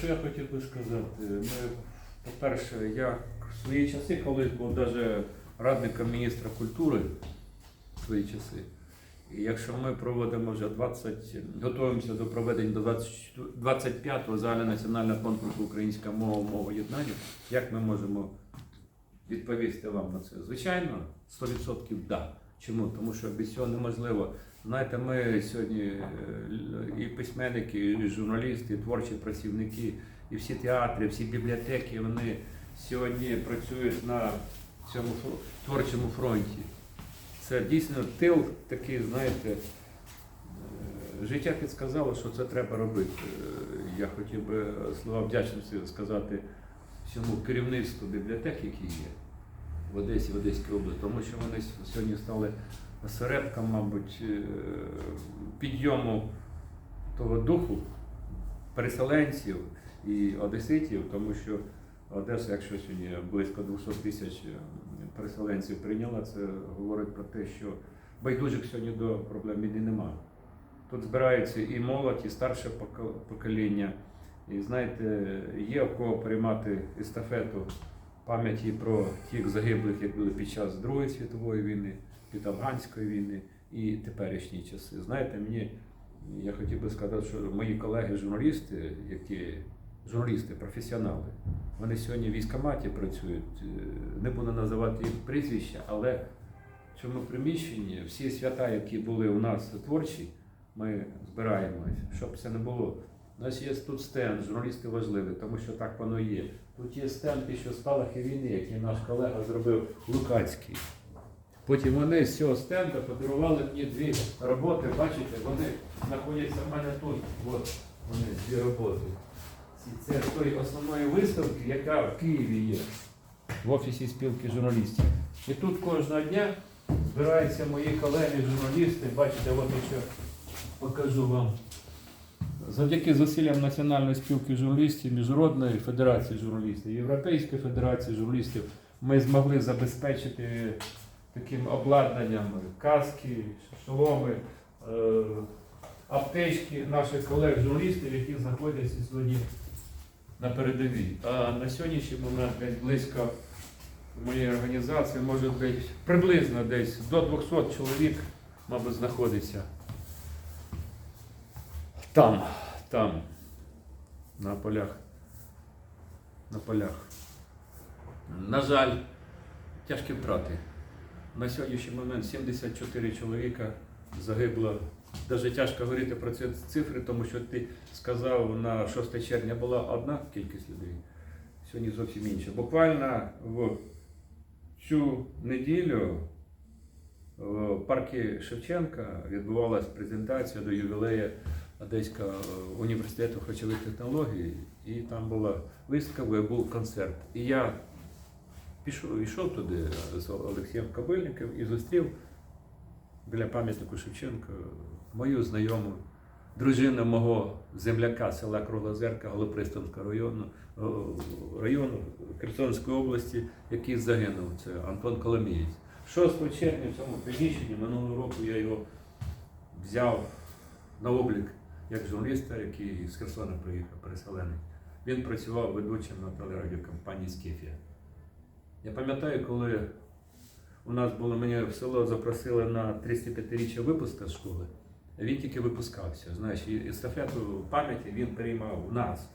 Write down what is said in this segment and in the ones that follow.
що я хотів би сказати? Ми, по-перше, я в свої часи, коли був навіть радником міністра культури в свої часи, і якщо ми проводимо вже 20, готуємося до проведення до 25-го загальнонаціонального конкурсу Українська мова мова єднання, як ми можемо відповісти вам на це? Звичайно, 100% да. Чому? Тому що без цього неможливо. Знаєте, ми сьогодні е, і письменники, і журналісти, і творчі працівники, і всі театри, всі бібліотеки, вони сьогодні працюють на цьому творчому фронті. Це дійсно тил такий, знаєте, е, життя підсказало, що це треба робити. Е, Я хотів би слова вдячності сказати всьому керівництву бібліотек, які є в Одесі, в Одеській області, тому що вони сьогодні стали осередком, мабуть, е, підйому того духу переселенців і одеситів, тому що Одеса, якщо сьогодні близько 200 тисяч е, переселенців прийняла, це говорить про те, що байдужих сьогодні до проблем війни немає. Тут збирається і молодь, і старше покоління. І знаєте, є в кого приймати естафету пам'яті про тих загиблих, як були під час Другої світової війни, під Афганської війни і теперішні часи. Знаєте, мені я хотів би сказати, що мої колеги-журналісти, які журналісти, професіонали, вони сьогодні в військкоматі працюють. Е, Не буду називати їх прізвища, але в цьому приміщенні всі свята, які були у нас творчі, ми збираємось, щоб це не було. У нас є тут стенд, журналісти важливі, тому що так воно є. Тут є стенд що спалахи війни, який наш колега зробив Лукацький. Потім вони з цього стенду подарували мені дві роботи. Бачите, вони знаходяться в мене тут. От вони, дві роботи. Ці- Це з тої основної виставки, яка в Києві є, в офісі спілки журналістів. І тут кожного дня збираються мої колеги, журналісти. Бачите, от якщо покажу вам. Завдяки зусиллям Національної спілки журналістів, Міжнародної федерації журналістів, Європейської федерації журналістів ми змогли забезпечити таким обладнанням каски, шоломи, е, аптечки наших колег-журналістів, які знаходяться сьогодні на передовій. А на сьогоднішній момент десь близько моєї організації, може десь приблизно десь до 200 чоловік, мабуть, знаходиться там, там, на полях. На полях. На жаль, тяжкі втрати. На сьогоднішній момент 74 чоловіка загибло. Даже тяжко говорити про ці цифри, тому що ти сказав, на 6 червня була одна кількість людей, сьогодні зовсім інша. Буквально в цю неділю в парку Шевченка відбувалася презентація до ювілею Одеського університету харчових технологій, і там була виставка, був концерт. І я пішов, йшов туди з Олексієм Кобильником і зустрів біля пам'ятнику Шевченка мою знайому, дружину мого земляка села Круглозерка Голопристанського району, району Херсонської області, який загинув. Це Антон Коломієць. 6 червня в цьому приміщенні минулого року я його взяв на облік як журналіста, який з Херсона приїхав, переселений. Він працював ведучим на телерадіокомпанії Скефія. Я пам'ятаю, коли у нас було мене в село запросили на 35-річчя випуска з школи, він тільки випускався. Знаєш, і естафету пам'яті він переймав у нас,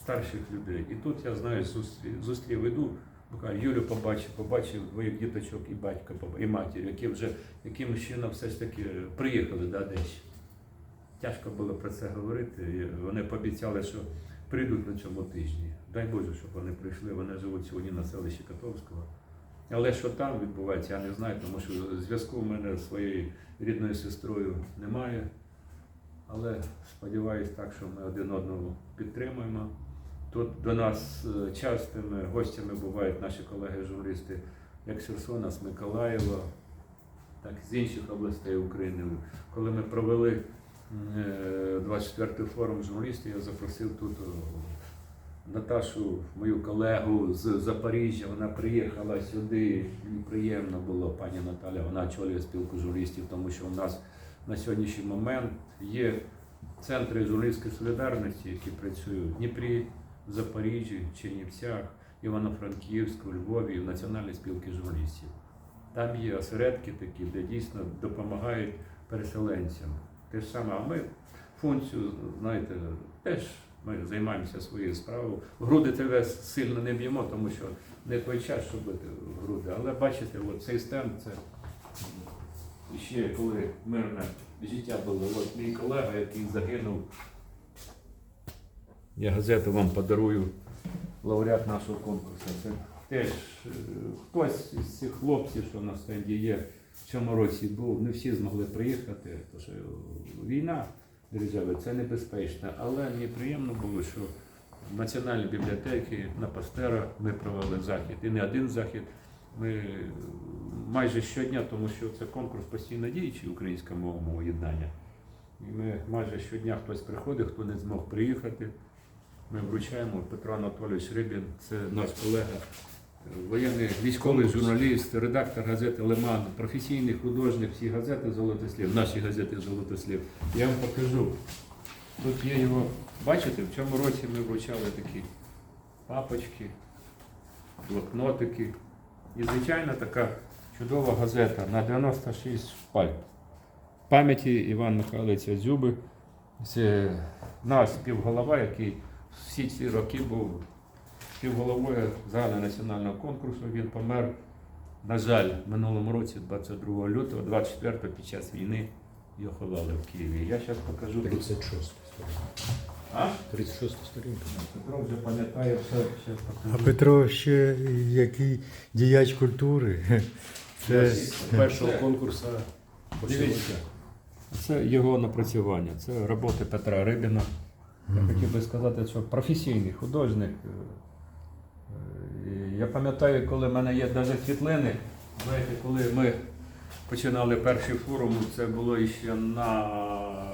старших людей. І тут я знаю, зустрів, зустрів іду, Юлю побачив, побачив двоїх діточок і батька, і матір, які вже якимось чином все ж таки приїхали до Одещини. Тяжко було про це говорити. Вони пообіцяли, що прийдуть на цьому тижні. Дай Боже, щоб вони прийшли. Вони живуть сьогодні на селищі Котовського. Але що там відбувається, я не знаю, тому що зв'язку в мене з своєю рідною сестрою немає. Але сподіваюся так, що ми один одного підтримуємо. Тут до нас е, частими гостями бувають наші колеги-журналісти як Херсона, з Миколаєва, так і з інших областей України. Коли ми провели е, 24-й форум журналістів, я запросив тут Наташу, мою колегу з Запоріжжя, вона приїхала сюди. Мені приємно було, пані Наталя, вона очолює спілку журналістів, тому що у нас на сьогоднішній момент є центри журналістської солідарності, які працюють в Дніпрі, в Запоріжжі, Чернівцях, Івано-Франківську, Львові, в Національній спілки журналістів. Там є осередки такі, де дійсно допомагають переселенцям. Те ж саме, а ми функцію, знаєте, теж ми займаємося своєю справою. Груди тебе сильно не б'ємо, тому що не той час, щоб бити в груди. Але бачите, от цей стенд це ще коли мирне життя було. От мій колега, який загинув. Я газету вам подарую, лауреат нашого конкурсу. Це теж е, хтось із цих хлопців, що на стенді є, в цьому році був, не всі змогли приїхати, тому що війна держави це небезпечно. Але мені приємно було, що в Національній бібліотеці на Пастера ми провели захід. І не один захід. Ми майже щодня, тому що це конкурс постійно діючий українська мова мова єднання. І ми майже щодня хтось приходить, хто не змог приїхати. Ми вручаємо Петро Анатолійович Рибін, це наш колега, воєнний військовий журналіст, редактор газети Лиман, професійний художник всі газети Золотослів, наші газети Золотослів. Я вам покажу. Тут є його, бачите, в цьому році ми вручали такі папочки, блокнотики. І, звичайно, така чудова газета на 96 шпальт. Пам'яті Івана Михайловича Дзюби. Це наш співголова, який всі ці роки був співголовою загальнонаціонального конкурсу. Він помер, на жаль, в минулому році, 22 лютого, 24 го під час війни його ховали в Києві. Я зараз покажу. тут. 36 сторінка. А? 36 сторінка. Петро вже пам'ятає все, зараз А. Петро ще який діяч культури. Це першого конкурсу по Дивіться. Це його напрацювання, це роботи Петра Рибіна. Я хотів би сказати, що професійний художник. Я пам'ятаю, коли в мене є навіть світлини, знаєте, коли ми починали перший форум, це було ще на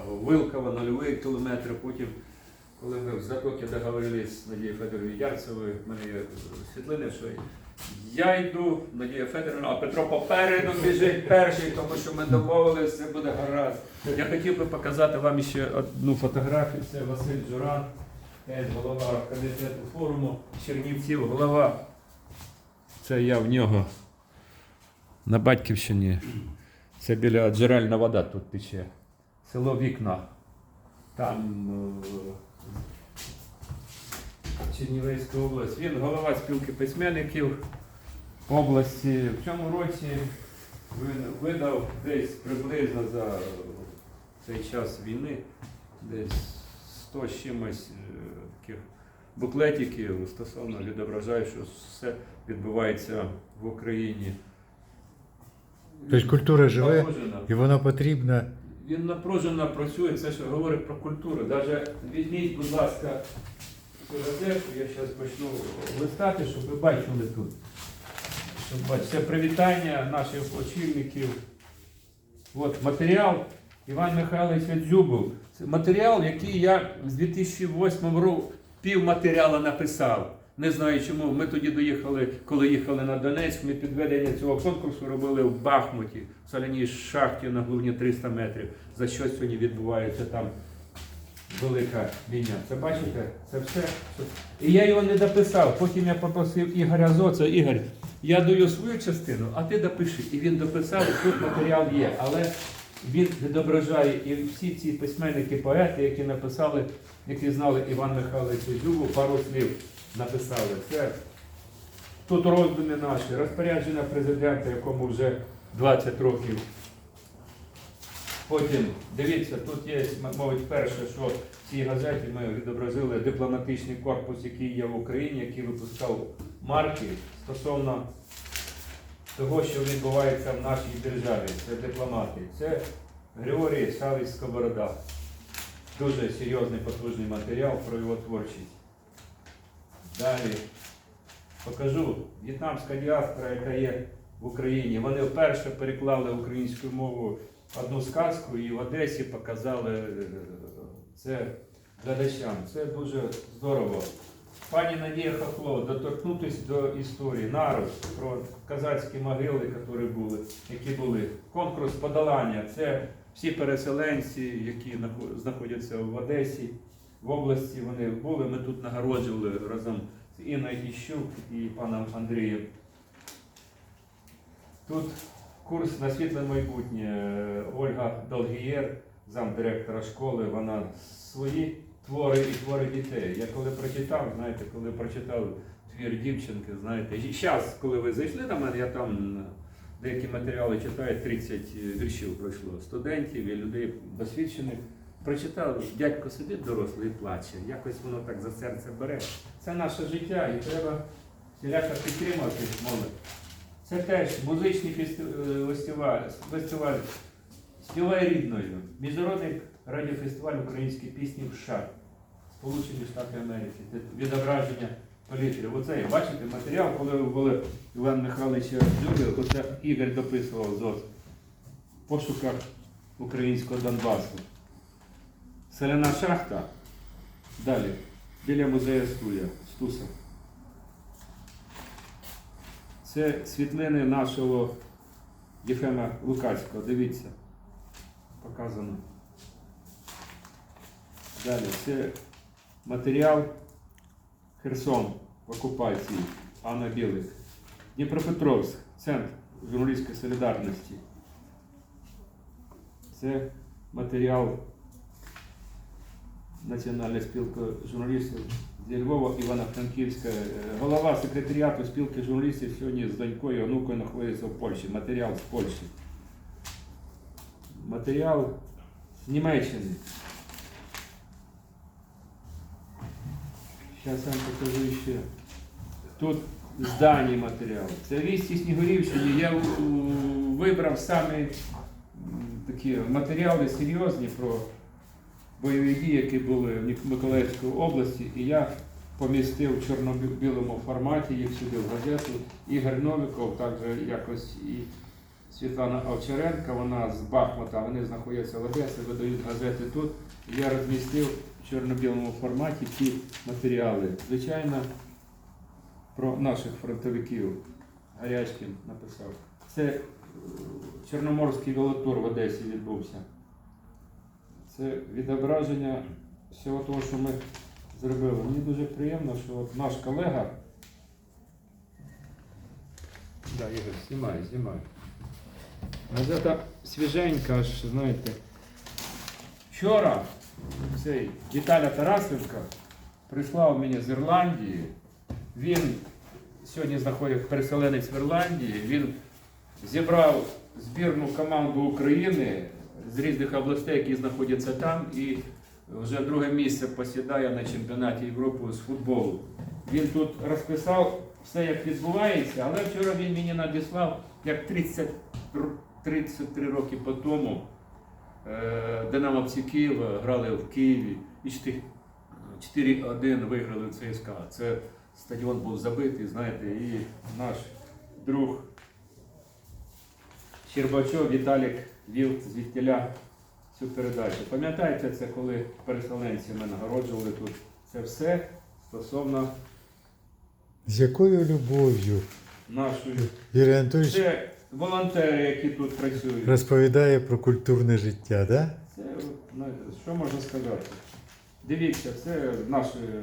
Вилково, нульовий кілометр, потім, коли ми в Затокі договорились з Надією Федоровою Ярцевою, в мене є світлини, що я йду, Надія Федоровна, а Петро попереду біжить перший, тому що ми домовилися, це буде гаразд. Я хотів би показати вам ще одну фотографію. Це Василь Джуран, голова комітету форуму Чернівців, голова. Це я в нього на Батьківщині. Це біля джерельна вода тут тече. Село Вікна. Там е, Чернівецька область. Він голова спілки письменників області. В цьому році він видав десь приблизно за цей час війни десь 100 з чимось е, таких буклетиків стосовно відображає, що все відбувається в Україні. Тобто культура живе і вона потрібна. Він напружено працює, це що говорить про культуру. Даже візьміть, будь ласка, цю я зараз почну листати, щоб ви бачили тут. Щоб бачити. Це привітання наших очільників. От матеріал Іван Михайлович Дзюбов. Це матеріал, який я з 2008 року пів матеріалу написав. Не знаю чому. Ми тоді доїхали, коли їхали на Донецьк, ми підведення цього конкурсу робили в Бахмуті, в соляній шахті на глибині 300 метрів. За що сьогодні відбувається там велика війна. Це бачите? Це все. І я його не дописав. Потім я попросив Ігоря Зоца. Ігор, я даю свою частину, а ти допиши. І він дописав, тут матеріал є. Але він відображає і всі ці письменники, поети, які написали, які знали Іван Михайлович Дзюбу, пару слів написали. Це тут роздуми наші, розпорядження президента, якому вже 20 років. Потім, дивіться, тут є, мабуть, перше, що в цій газеті ми відобразили дипломатичний корпус, який є в Україні, який випускав марки стосовно того, що відбувається в нашій державі. Це дипломати. Це Григорій Савич Сковорода. Дуже серйозний потужний матеріал про його творчість. Далі покажу в'єтнамська діаспора, яка є в Україні. Вони вперше переклали українську мову одну сказку і в Одесі показали е, це глядачам. Це дуже здорово. Пані Надія Хохло, доторкнутися до історії, народ про казацькі могили, які були, які були. Конкурс подолання. Це всі переселенці, які знаходяться в Одесі, в області, вони були. Ми тут нагороджували разом з Інною Іщук і паном Андрієм. Тут курс на світле майбутнє. Ольга Долгієр, замдиректора школи, вона свої твори і твори дітей. Я коли прочитав, знаєте, коли прочитав твір дівчинки, знаєте, і зараз, коли ви зайшли до мене, я там деякі матеріали читаю, 30 віршів пройшло студентів і людей досвідчених. Прочитав, дядько сидить дорослий і плаче, якось воно так за серце бере. Це наше життя і треба всіляко підтримати молодь. Це теж музичний е, фестиваль, «Співай рідною. Міжнародний радіофестиваль української пісні в США, Сполучені Штати Америки. Відображення політики. Оце, бачите, матеріал, коли ви були Іван Михайловича Дзюри, оце Ігор дописував в пошуках українського Донбасу. Соляна шахта. Далі. Біля музею Стуя, Стуса. Це світлини нашого Єфема Лукацького. Дивіться. Показано. Далі. Це матеріал Херсон в окупації. Анна Білик. Дніпропетровськ. Центр журналістської солідарності. Це матеріал Національної спілки журналістів зі Львова Івано-Франківська. Е, Голова секретаріату спілки журналістів сьогодні з донькою, онукою знаходиться в Польщі. Матеріал з Польщі. Матеріал з Німеччини. Зараз вам покажу ще. Тут з матеріал. Це вісті Снігурівщині. Я вибрав саме такі матеріали серйозні про бойові дії, які були в Миколаївській області, і я помістив в чорно-білому форматі їх сюди в газету. Ігор Новіков, також якось і Світлана Овчаренка, вона з Бахмута, вони знаходяться в Одесі, видають газети тут. Я розмістив в чорно-білому форматі ці матеріали. Звичайно, про наших фронтовиків. Гарячкін написав. Це е, Чорноморський велотур в Одесі відбувся. Це відображення всього того, що ми зробили. Мені дуже приємно, що наш колега. Да, Ігор, знімай, знімай. Газета свіженька, аж знаєте. Вчора цей Віталя Тарасенко прислав мені з Ірландії. Він сьогодні знаходиться переселенець в Ірландії. Він зібрав збірну команду України з різних областей, які знаходяться там, і вже друге місце посідає на чемпіонаті Європи з футболу. Він тут розписав все, як відбувається, але вчора він мені надіслав, як 30, 33 роки по тому е, Динамовці Києва грали в Києві і 4 4-1 виграли в ЦСКА. Це стадіон був забитий, знаєте, і наш друг Щербачов Віталік вів звідтіля цю передачу. Пам'ятаєте це, коли переселенці ми нагороджували тут? Це все стосовно З якою любов'ю нашої. Юрій Анатолійович Це волонтери, які тут працюють. розповідає про культурне життя, да? Це знаєте, що можна сказати? Дивіться, це наш е,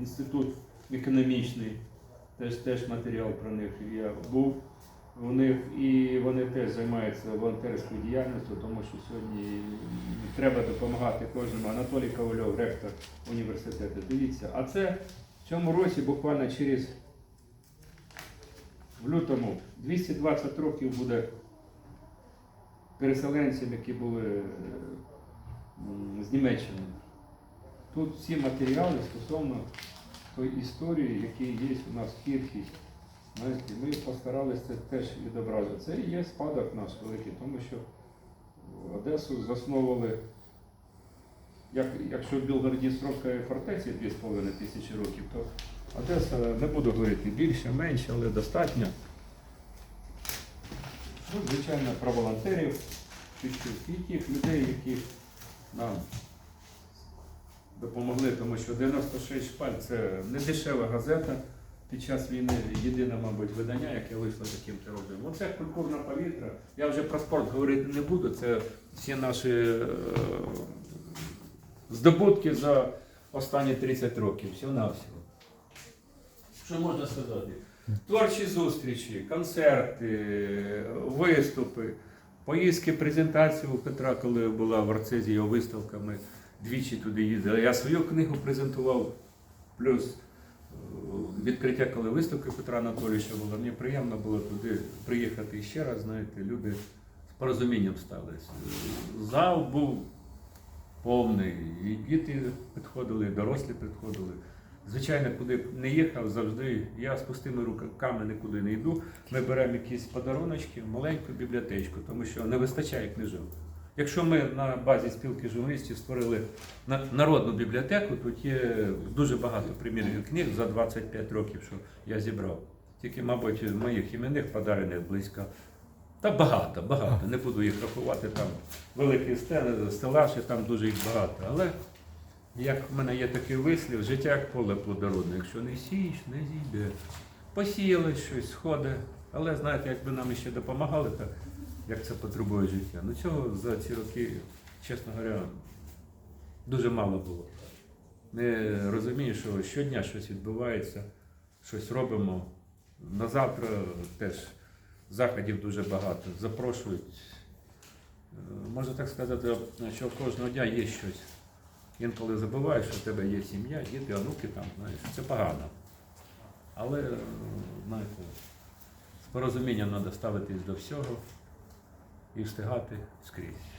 інститут економічний, теж, теж матеріал про них. Я був них і вони теж займаються волонтерською діяльністю, тому що сьогодні треба допомагати кожному. Анатолій Ковальов, ректор університету. Дивіться, а це в цьому році буквально через в лютому 220 років буде переселенцям, які були е, з Німеччини. Тут всі матеріали стосовно тої історії, які є у нас в Кірхі. Знаєте, ми постаралися це теж відобразити. Це і є спадок наш великий, тому що Одесу засновували, як, якщо в Білгороді срок фортеці 2,5 тисячі років, то Одеса, не буду говорити більше, менше, але достатньо. Ну, звичайно, про волонтерів, і тих людей, які нам допомогли, тому що 96 шпаль це не дешева газета. Під час війни єдине, мабуть, видання, яке вийшло таким тиражем. Оце культурна повітря. Я вже про спорт говорити не буду. Це всі наші е, здобутки за останні 30 років. Всього навсього. Що можна сказати? Творчі зустрічі, концерти, виступи, поїздки, презентації у Петра, коли була в Арцизі його виставка, ми двічі туди їздили. Я свою книгу презентував, плюс е, відкриття, коли виставки Петра Анатолійовича було. Мені приємно було туди приїхати ще раз, знаєте, люди з порозумінням ставились. Зал був повний, і діти підходили, і дорослі підходили. Звичайно, куди б не їхав, завжди я з пустими руками нікуди не йду. Ми беремо якісь подаруночки, маленьку бібліотечку, тому що не вистачає книжок. Якщо ми на базі спілки журналістів створили народну бібліотеку, тут є дуже багато примірних книг за 25 років, що я зібрав. Тільки, мабуть, моїх іменних подарених близько. Та багато, багато. Не буду їх рахувати там великі стели, стелаж, і там дуже їх багато. Але як в мене є такий вислів, життя як поле плодородне. Якщо не сієш, не зійде. Посіяли щось, сходи. Але знаєте, якби нам ще допомагали, так як це потребує життя. Ну цього за ці роки, чесно говоря, дуже мало було. Ми розуміємо, що щодня щось відбувається, щось робимо. На завтра теж заходів дуже багато. Запрошують. Е, Можна так сказати, що кожного дня є щось. Інколи забуваєш, що в тебе є сім'я, діти, онуки там, знаєш, це погано. Але, знаєте, з порозумінням треба ставитись до всього і встигати скрізь.